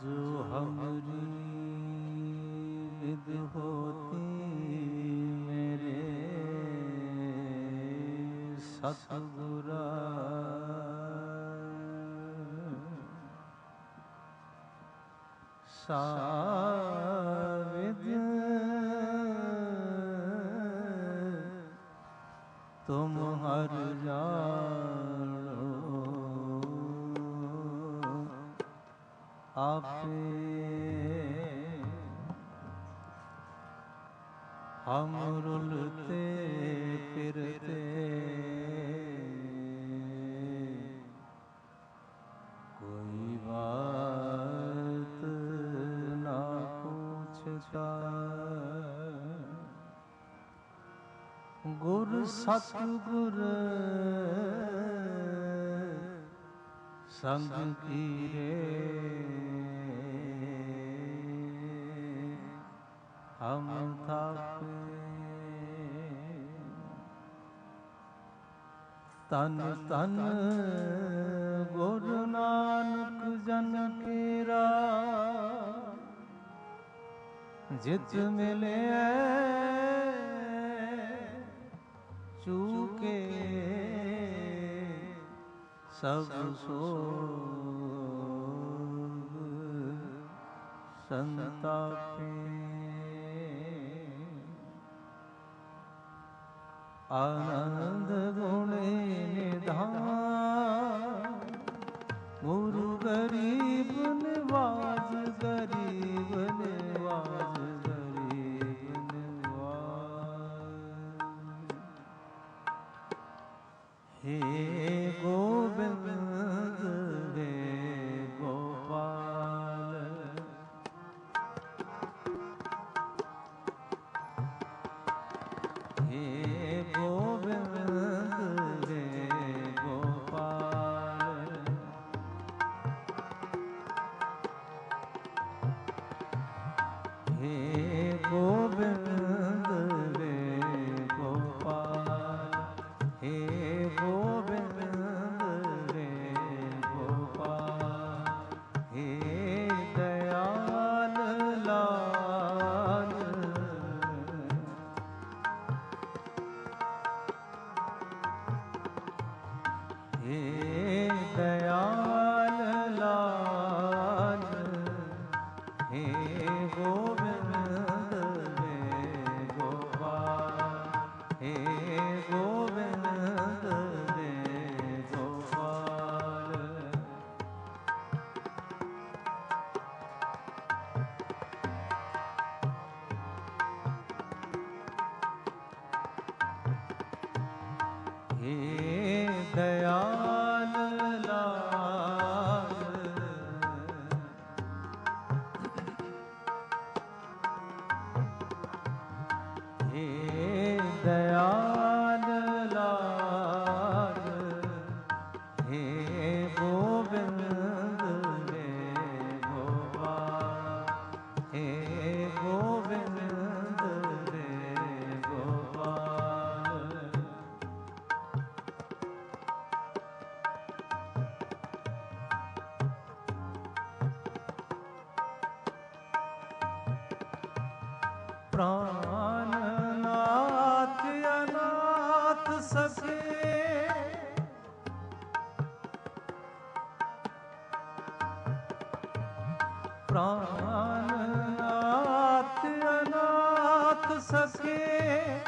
जो हमारी इद होती मेरे सतगुरा ਸਤਗੁਰ ਸੰਗ ਕੀਰੇ। ਹਮ ਥਾਪੇ ਤਨ ਤਨ ਗੁਰੂ ਨਾਨਕ ਜਨ ਕੇਰਾ। ਜਿਤ ਮਿਲੇ ਸੰਤਾਪੇ ਆਨੰਦ ਗੋ है mm-hmm. ਪ੍ਰਾਨ ਆਤ ਸਕੇ।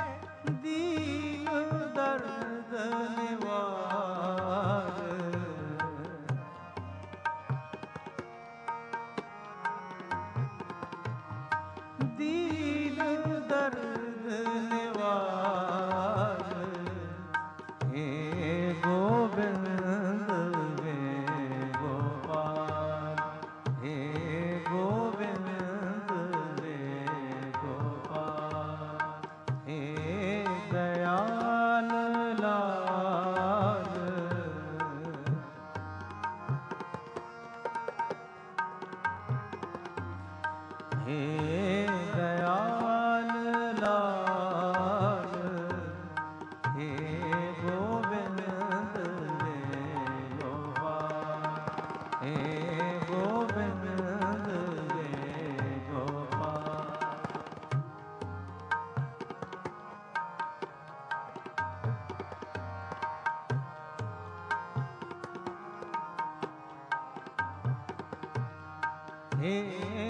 हे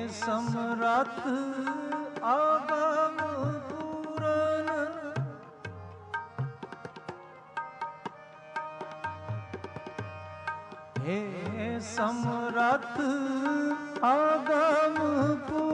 ਸਮਰੱਥ ਆਗਮ ਪੂਰਨ। हे ਸਮਰੱਥ ਆਗਮ ਪੂਰਨ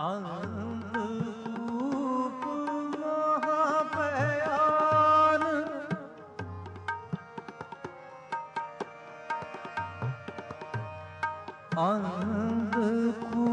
ਅੰਧ ਕੂਪ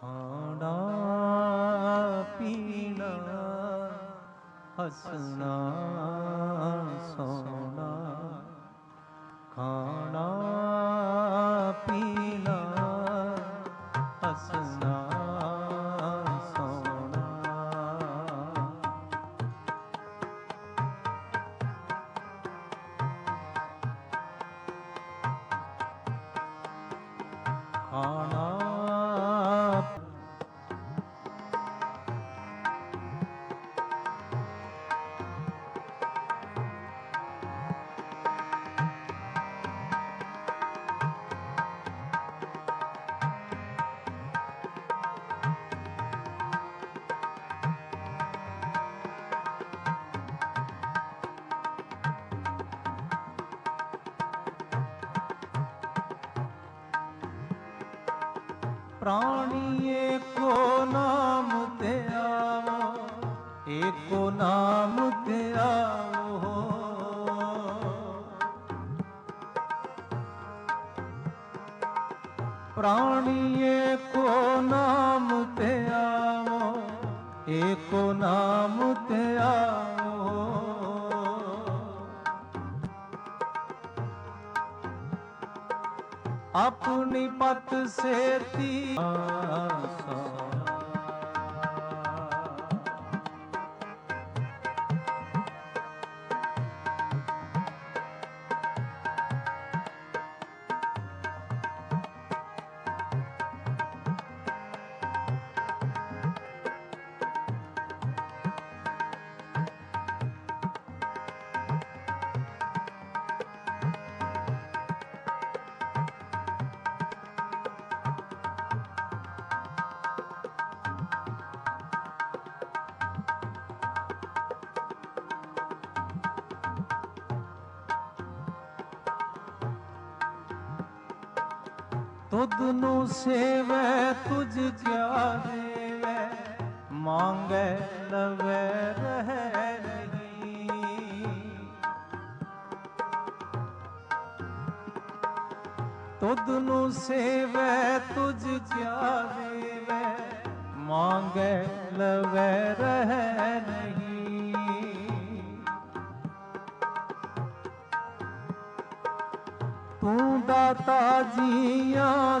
ਖਾਣਾ ਪੀਣਾ ਹੱਸਣਾ ਸੋਣਾ। ਖਾਣਾ ਪੀਣਾ ਹੱਸਣਾ ਸੋਣਾ। ਖਾਣਾ ਪ੍ਰਾਣੀ ਏਕੋ ਨਾਮ ਤੇ ਆਵੋ, ਏਕੋ ਨਾਮ ਤੇ ਆਵੋ। ਪ੍ਰਾਣੀ ਏਕੋ ਨਾਮ ਤੇ ਆਵੋ, ਏਕੋ ਨਾਮ ਤੇ ਆਵੋ। ਆਪਣੀ ਪਤ ਸੇਤੀ। ਤੁਧ ਨੂੰ ਸੇਵੈ, ਤੁਝ ਕਿਆ ਦੇਵੈ ਮੰਗੈ ਲਵੈ ਰਹਿ ਰਹੀ ਤੁਧ ਨੂੰ ਸੇਵੈ, ਤੁਝ ਕਿਆ ਦੇਵੈ ਮੰਗੈ ਲਵੈ ਰਹਿ ਨਹੀਂ। ਤੂੰ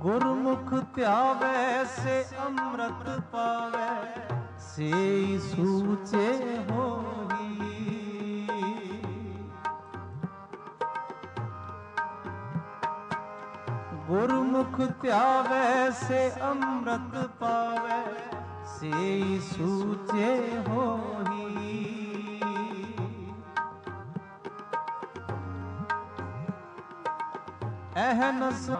ਗੁਰਮੁਖ ਧਿਆਵੈ, ਸੇ ਅੰਮ੍ਰਿਤ ਪਾਵੈ, ਸੇ ਸੂਚੇ ਹੋਈ। ਗੁਰਮੁਖ ਧਿਆਵੈ, ਸੇ ਅੰਮ੍ਰਿਤ ਪਾਵੈ, ਸੇ ਸੂਚੇ ਹੋਈ। ਅਹਨਸ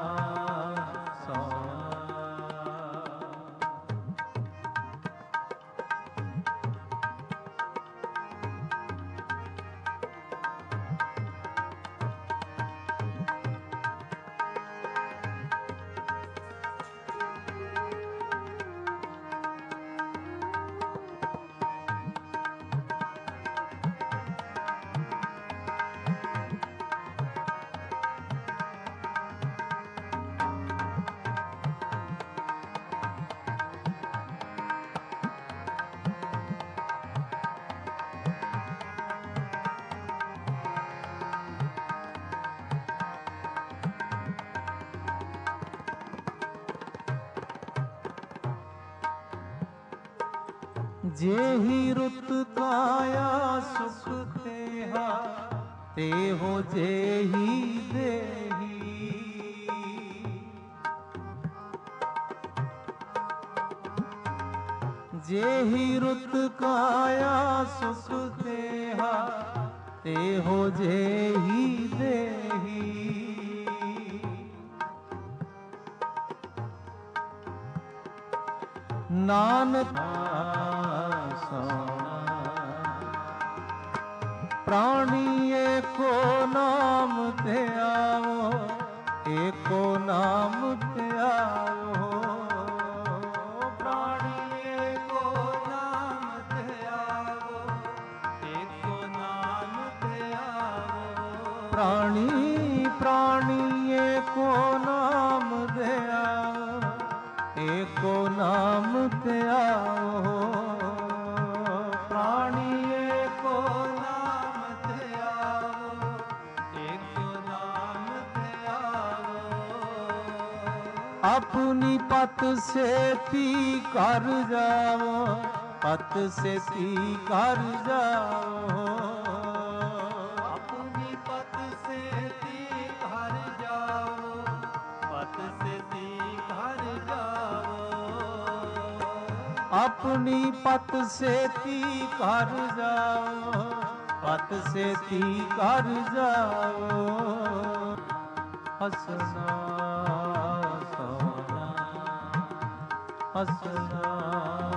जेहि रुत काया सुख तेहा ते हो जेहि देही जेहि रुत काया सुख तेहा ते हो जेहि देही ਨਾਨਕ ਪ੍ਰਾਣੀ ਏਕੋ ਨਾਮ ਤੇ ਆਵੋ ਏਕੋ ਨਾਮ ਤੇ ਆਵੋ। ਪ੍ਰਾਣੀ ਏਕੋ ਨਾਮ ਤੇ ਆਵੋ ਏਕੋ ਨਾਮ ਤੇ ਆਵੋ। ਪ੍ਰਾਣੀ ਏਕੋ ਨਾਮ ਦੇ ਆਵੋ ਏਕੋ ਨਾਮ ਤੇ ਆਵੋ। ਆਪਣੀ ਪਤ ਸੇਤੀ ਕਰ ਜਾਵੋ ਪਤ ਸੇਤੀ ਕਰ ਜਾਵੋ ਆਪਣੀ ਪਤ ਸੇਤੀ ਕਰ ਜਾਵੋ ਪਤ ਸੇਤੀ ਕਰ ਜਾਵੋ ਆਪਣੀ ਪਤ ਸੇਤੀ ਕਰ ਜਾਵੋ ਪਤ ਸੇਤੀ ਕਰ ਜਾਵੋ ਹਸਨਾ ਸੋਨਾ ਹਸਨਾ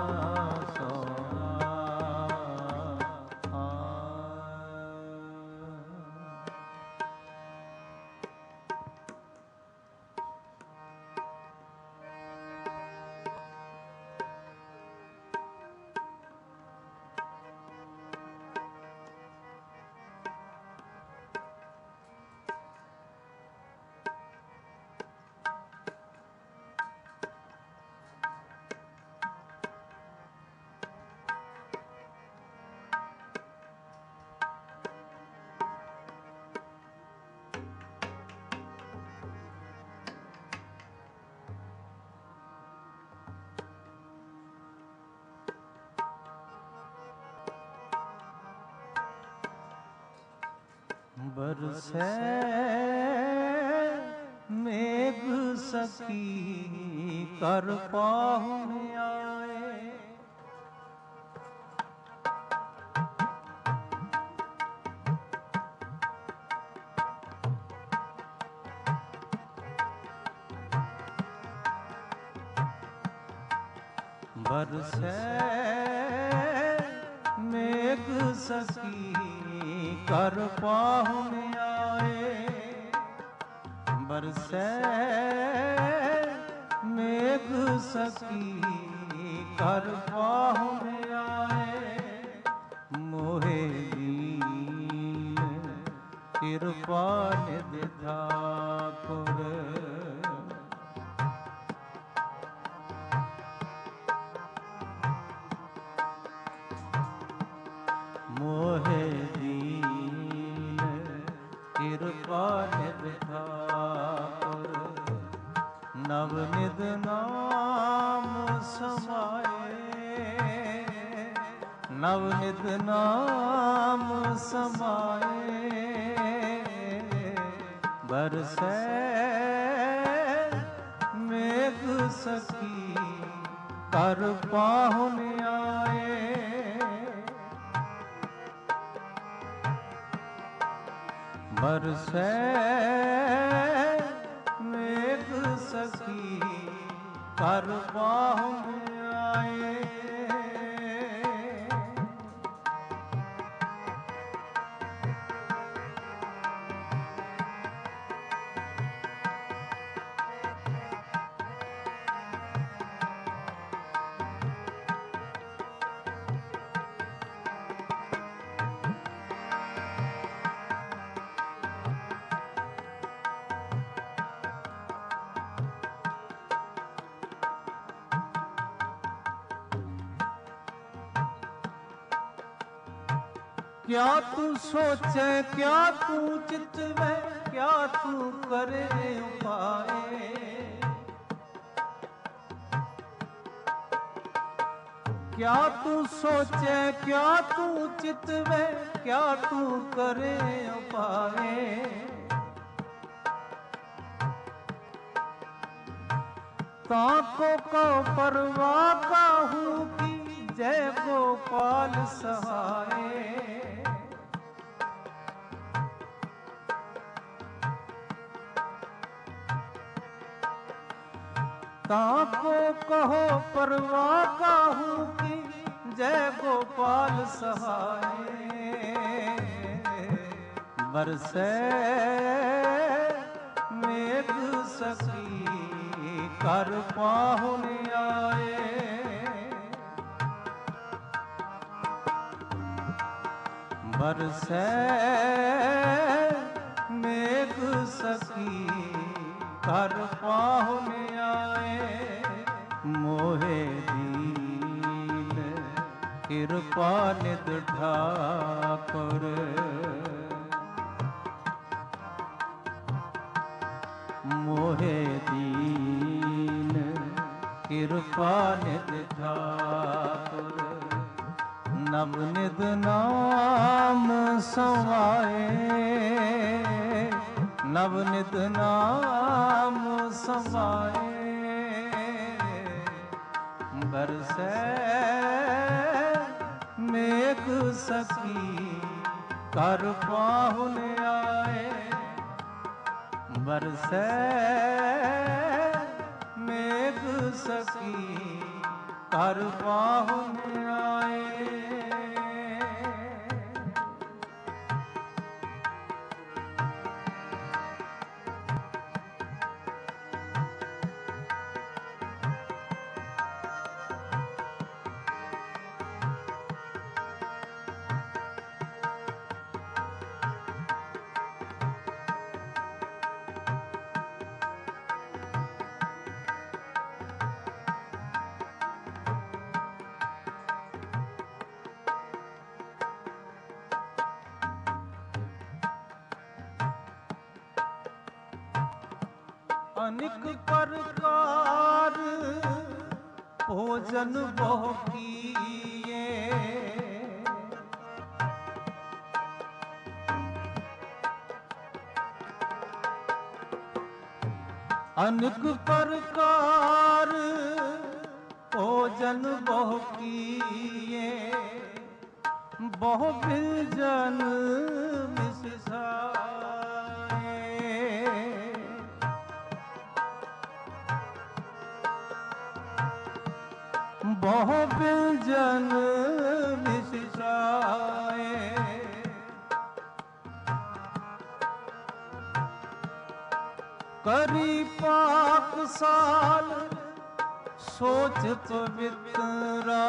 ਬਰਸੈ ਮੇਘ ਸਕੀ ਕਰ ਪਾਹੁਨ ਪਾਹੁਨ ਆਏ। ਬਰਸੈ ਮੇਘ ਸਕੀ ਕਰ ਪਾਹੁਨ ਆਏ। ਮੋਹੇ ਦੀਨ ਕਿਰਪਾ ਨਿਧ ਠਾਕੁਰ ਨਾਮ ਸਮਾਏ। ਨਵ ਨਿਤ ਨਾਮ ਸਮਾਏ। ਬਰਸੈ ਮੇਘ ਸਕੀ ਕਰ ਪਾਹੁਨ ਆਏ। ਬਰਸੈ ਕਰ क्या तू सोचे क्या तू चितवे क्या तू करे उपाए क्या तू सोचे क्या तू चितवे क्या तू करे उपाए ताको को परवाह काहू की जय गोपाल सहाय ताको कहो परवाह काहू की जय गोपाल सहाय बरसे मेघ सकी कर पाहुन आए बरसे मेघ सकी कर पाहुन ਕਿਰਪਾ ਨਿਦ ਠਾਕੁਰ। ਮੋਹਿ ਦੀਨ, ਕਿਰਪਾ ਨਿਦ ਠਾਕੁਰ। ਨਮ ਨਿਦ ਨਾਮ ਸਮਾਏ ਨਵ ਨਿਤ ਨਾਮ ਸਮਾਏ ਬਰਸੈ ਸਕੀ। ਕਰ ਪਾਹੁਨ ਆਏ ਬਰਸੈ ਮੇਘ ਸਕੀ। ਕਰ ਪਾਹੁਨ ਅਨਿਕ ਪ੍ਰਕਾਰ ਭੋਜਨ ਬਹੁ ਕੀਏ। ਅਨਿਕ ਪ੍ਰਕਾਰ ਭੋਜਨ ਬਹੁ ਕੀਏ। ਬਹੁ ਜਨ ਬਹੁ ਬਿਜਨ ਮਿਸਾਏ ਕਰੀ ਪਾਕ ਸਾਲ ਸੋਚ ਪਵਿੱਤਰਾ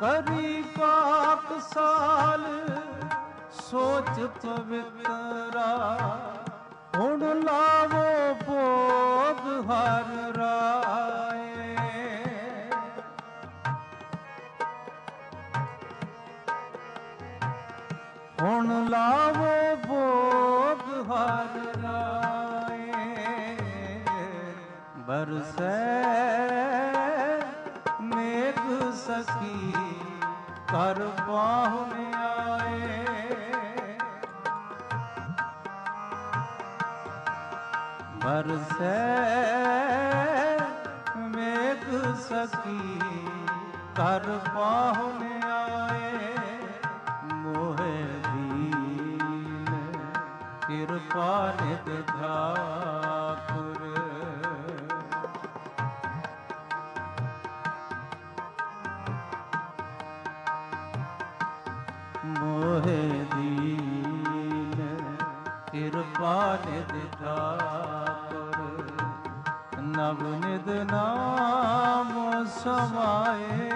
ਕਰੀ ਪਾਕ ਸਾਲ ਸੋਚ ਪਵਿੱਤਰਾ, ਹੁਣ ਲਾਵੋ ਭੋਗ ਹਰ ਰਾਏ। ਹੁਣ ਲਾਵੋ ਭੋਗ ਹਰ ਰਾਏ। ਬਰਸੈ ਮੇਘ ਸਖੀ ਕਰ ਪਾਹੁਨ ਬਰਸੈ ਮੇਘ ਸਖੀ ਕਰ ਪਾਹੁਨ ਆਏ ਮੋਹਿ ਦੀਨ ਕਿਰਪਾ ਨਵ ਨਿਦ ਨਾਮ ਸਮਾਏ।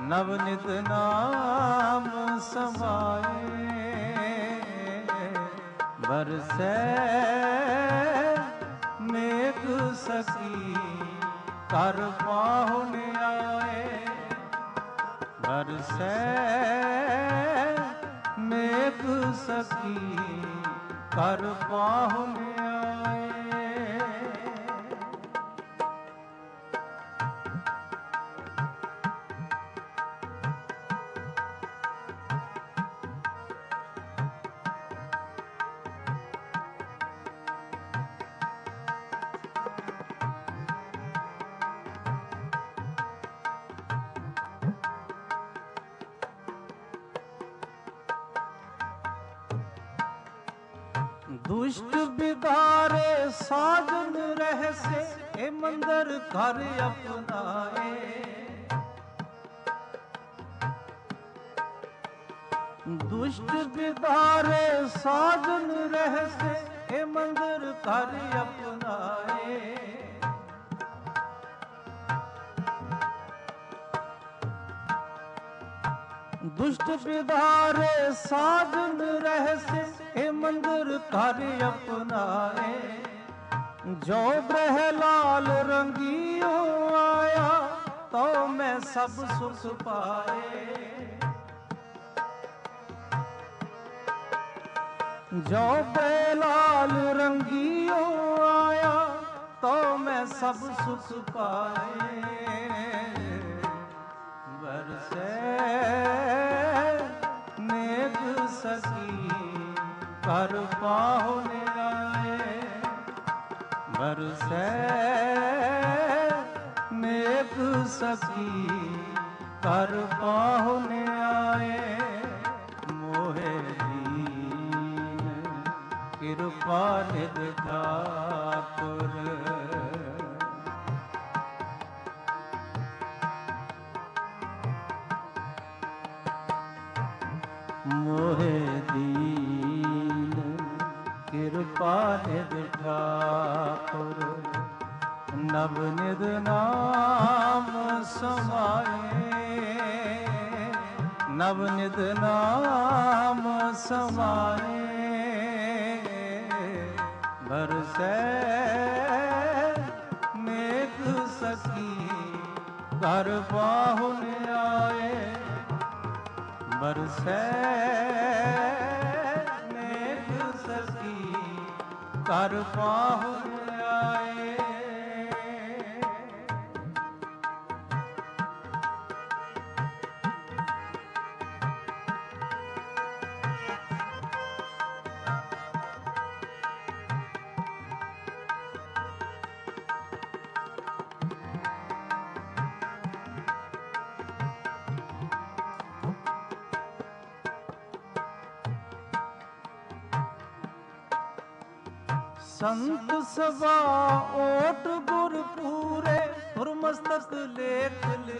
ਨਵ ਨਿਦ ਨਾਮ ਸਮਾਏ। ਬਰਸੈ ਮੇਘ ਸਖੀ ਕਰ ਪਾਹੁਨ ਆਏ। ਬਰਸੈ ਮੇਘ ਸਖੀ ਕਰ ਪਾਹੁਨ ਦੁਸ਼ਟ ਬਿਦਾਰੇ ਸਾਜਨ ਰਹਿਸੇ ਇਹ ਮੰਦਰ ਘਰ ਅਪਨਾਏ ਦੁਸ਼ਟ ਵਿਦਾਰੇ ਸਾਧਨ ਰਹਸੇ ਇਹ ਮੰਦਰ ਘਰ ਅਪਨਾਏ ਜੋ ਗ੍ਰਹਿ ਲਾਲ ਰੰਗੀਓ ਆਇਆ ਤੋ ਮੈਂ ਸਭ ਸੁਖ ਪਾਏ। ਜੋ ਗ੍ਰਹਿ ਲਾਲ ਰੰਗੀਓ ਆਇਆ, ਤੋ ਮੈਂ ਸਭ ਸੁਖ ਪਾਏ। ਬਰਸੈ ਮੇਘ ਸਖੀ ਕਰ ਪਾਹੁਨ ਆਏ ਬਰਸੈ ਮੇਘ ਸਖੀ ਕਰ ਪਾਹੁਨ ਕਿਰਪਾ ਨਿਧ ਠਾਕੁਰ। ਮੋਹਿ ਦੀਨ, ਕਿਰਪਾ ਨਿਧ ਠਾਕੁਰ। ਨਵ ਨਿਧ ਨਾਮ ਸਮਾਏ, ਨਵ ਨਿਦ ਨਾਮ ਸਮਾਏ। ਬਰਸੈ ਮੇਘ ਸਖੀ ਕਰ ਪਾਹੁਨ ਆਏ। ਬਰਸੈ ਮੇਘ ਸਖੀ ਘਰ ਪਾਹੁਨ ਸੰਤ ਸਭਾ ਓਟ ਗੁਰ ਪੂਰੇ ਲੇਖ ਲਿਖ